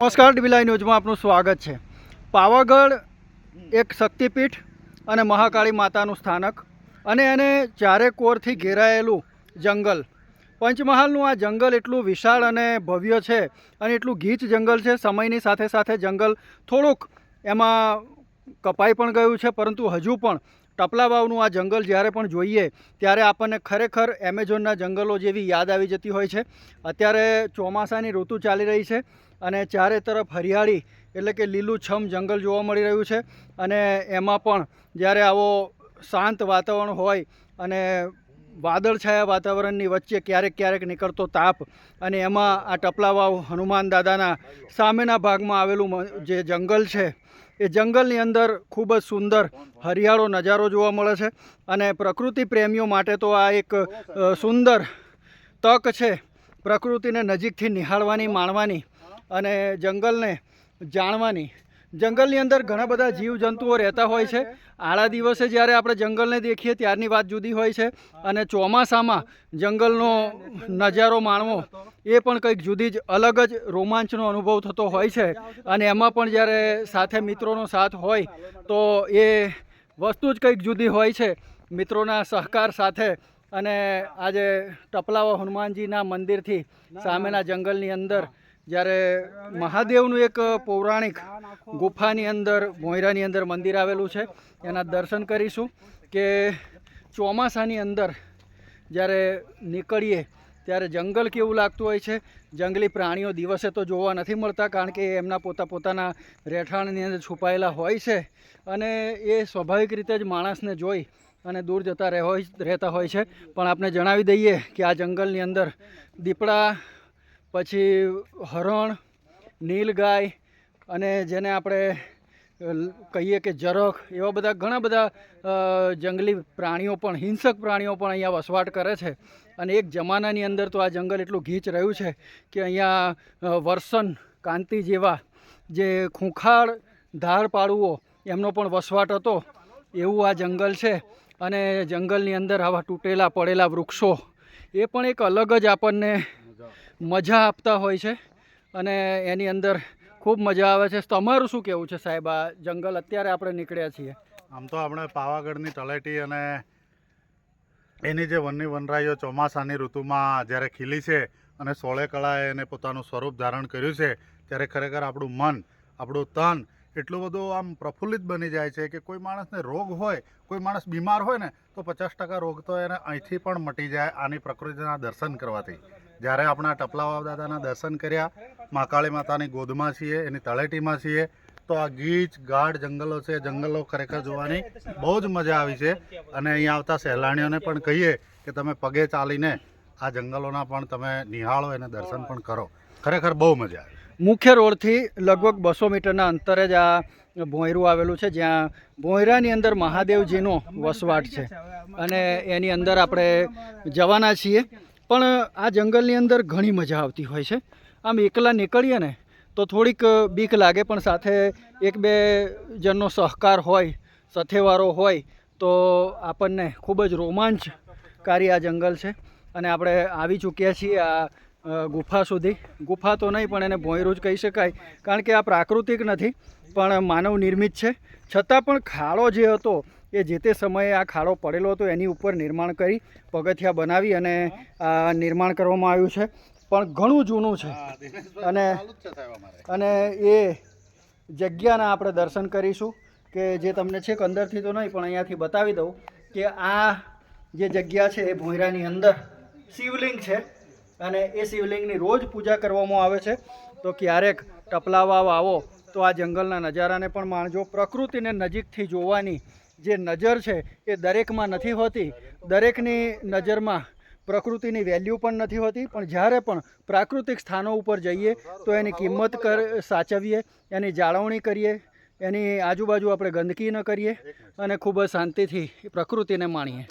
નમસ્કાર ડીબીલાઈ ન્યૂઝમાં આપનું સ્વાગત છે. પાવાગઢ એક શક્તિપીઠ અને મહાકાળી માતાનું સ્થાનક અને એને ચારે કોરથી ઘેરાયેલું જંગલ. પંચમહાલનું આ જંગલ એટલું વિશાળ અને ભવ્ય છે અને એટલું ગીચ જંગલ છે. સમયની સાથે સાથે જંગલ થોડુંક એમાં કપાઈ પણ ગયું છે, પરંતુ હજુ પણ ટપલા વાવનું આ જંગલ જ્યારે પણ જોઈએ, ત્યારે આપણને ખરેખર એમેઝોનના જંગલો જેવી યાદ આવી જતી હોય છે. અત્યારે ચોમાસાની ઋતુ ચાલી રહી છે અને ચારે તરફ હરિયાળી એટલે કે લીલુંછમ જંગલ જોવા મળી રહ્યું છે અને એમાં પણ જ્યારે આવો શાંત વાતાવરણ હોય અને વાદળછાયા વાતાવરણની વચ્ચે ક્યારેક ક્યારેક નીકળતો તાપ અને એમાં આ ટપલાવાવ હનુમાન દાદાના સામેના ભાગમાં આવેલું જે જંગલ છે એ જંગલની અંદર ખૂબ જ સુંદર હરિયાળો નજારો જોવા મળે છે અને પ્રકૃતિ પ્રેમીઓ માટે તો આ એક સુંદર તક છે પ્રકૃતિને નજીકથી નિહાળવાની, માણવાની અને જંગલને જાણવાની જંગલની અંદર ઘણા બધા જીવજંતુઓ રહેતા હોય છે. આડા દિવસે જ્યારે આપણે જંગલને દેખીએ ત્યારની વાત જુદી હોય છે. અને ચોમાસામાં જંગલનો નજારો માણવો, એ પણ કંઈક જુદી જ અલગ જ રોમાંચનો અનુભવ થતો હોય છે. અને એમાં પણ જ્યારે સાથે મિત્રોનો સાથ હોય, તો એ વસ્તુ જ કંઈક જુદી હોય છે. મિત્રોના સહકાર સાથે અને આજે ટપલાવા હનુમાનજીના મંદિરથી સામેના જંગલની અંદર જ્યારે મહાદેવનું એક પૌરાણિક ગુફાની અંદર મોયરાની અંદર મંદિર આવેલું છે. એના દર્શન કરીશું કે ચોમાસાની અંદર જ્યારે નીકળીએ, ત્યારે જંગલ કેવું લાગતું હોય છે? જંગલી પ્રાણીઓ દિવસે તો જોવા નથી મળતા, કારણ કે એમના પોતા પોતાના રહેઠાણની અંદર છુપાયેલા હોય છે. અને એ સ્વાભાવિક રીતે જ માણસને જોઈ અને દૂર જતા રહે રહેતા હોય છે. પણ આપણે જણાવી દઈએ કે આ જંગલની અંદર દીપડા પછી હરણ નીલગાય અને જેને આપણે કહીએ કે જરખ એવા બધા ઘણા બધા જંગલી પ્રાણીઓ પણ હિંસક પ્રાણીઓ પણ અહીંયા વસવાટ કરે છે. અને એક જમાનાની અંદર તો આ જંગલ એટલું ગીચ રહ્યું છે કે અહીંયા અ, વર્ષન કાંતિ જેવા જે ખૂંખાળ ધાર પાડવો એમનો પણ વસવાટ હતો. એવું આ જંગલ છે અને જંગલની અંદર આવા તૂટેલા પડેલા વૃક્ષો. એ પણ એક અલગ જ આપણને મજા આપતા હોય છે અને એની અંદર ખૂબ મજા આવે છે. તમારું શું કહેવું છે સાહેબ? આ જંગલ અત્યારે આપણે નીકળ્યા છીએ. આમ તો આપણે પાવાગઢની તળેટી અને એની જે વનની વનરાઈઓ ચોમાસાની ઋતુમાં જ્યારે ખીલી છે અને સોળે કળાએ એને પોતાનું સ્વરૂપ ધારણ કર્યું છે, ત્યારે ખરેખર આપણું મન, આપણું તન એટલું બધું આમ પ્રફુલ્લિત બની જાય છે કે કોઈ માણસને રોગ હોય, કોઈ માણસ બીમાર હોય ને, તો પચાસ ટકા રોગ તો એને અહીંથી પણ મટી જાય આની પ્રકૃતિના દર્શન કરવાથી. જ્યારે આપણા ટપલાવા દાદાના દર્શન કર્યા મા કાળી માતાની ગોદમાં છીએ, એની તળેટીમાં છીએ, તો આ ગીચ, ગાઢ જંગલો છે જંગલો ખરેખર જોવાની બહુ જ મજા આવી છે. અને અહીંયા આવતા સહેલાણીઓને પણ કહીએ કે તમે પગે ચાલીને આ જંગલોના પણ તમે નિહાળો અને દર્શન પણ કરો. ખરેખર બહુ મજા આવે. મુખ્ય રોડથી લગભગ બસો મીટરના અંતરે જ આ ભોંયરું આવેલું છે, જ્યાં ભોંયરાની અંદર મહાદેવજીનો વસવાટ છે. અને એની અંદર આપણે જવાના છીએ. પણ આ જંગલની અંદર ઘણી મજા આવતી હોય છે. આમ એકલા નીકળીએ ને, તો થોડીક બીક લાગે પણ સાથે એક બે જણનો સહકાર હોય સથેવારો હોય, તો આપણને ખૂબ જ રોમાંચકારી આ જંગલ છે. અને આપણે આવી ચૂક્યા છીએ આ ગુફા સુધી. ગુફા તો નહીં, પણ એને ભોંયરું જ કહી શકાય. કારણ કે આ પ્રાકૃતિક નથી, પણ માનવ નિર્મિત છે. છતાં પણ ખાડો જે હતો એ જે તે સમયે આ ખાડો પડેલો હતો એની ઉપર નિર્માણ કરી પગથિયા બનાવી અને આ નિર્માણ કરવામાં આવ્યું છે. પણ ઘણું જૂનું છે. અને અને એ જગ્યાના આપણે દર્શન કરીશું કે જે તમને છેક અંદરથી તો નહીં પણ અહીંયાથી બતાવી દઉં કે આ જે જગ્યા છે એ ભોંયરાની અંદર શિવલિંગ છે અને એ શિવલિંગની રોજ પૂજા કરવામાં આવે છે. તો ક્યારેક ટપલાવા આવો તો આ જંગલના નજારાને પણ માણજો. પ્રકૃતિને નજીકથી જોવાની જે નજર છે એ દરેકમાં નથી હોતી. દરેકની નજરમાં પ્રકૃતિની વેલ્યુ પણ નથી હોતી, પણ જ્યારે પણ પ્રાકૃતિક સ્થાનો ઉપર જઈએ, તો એની કિંમત કર, સાચવીએ, એની જાળવણી કરીએ, એની આજુબાજુ આપણે ગંદકી ન કરીએ અને ખૂબ જ શાંતિથી પ્રકૃતિને માણીએ.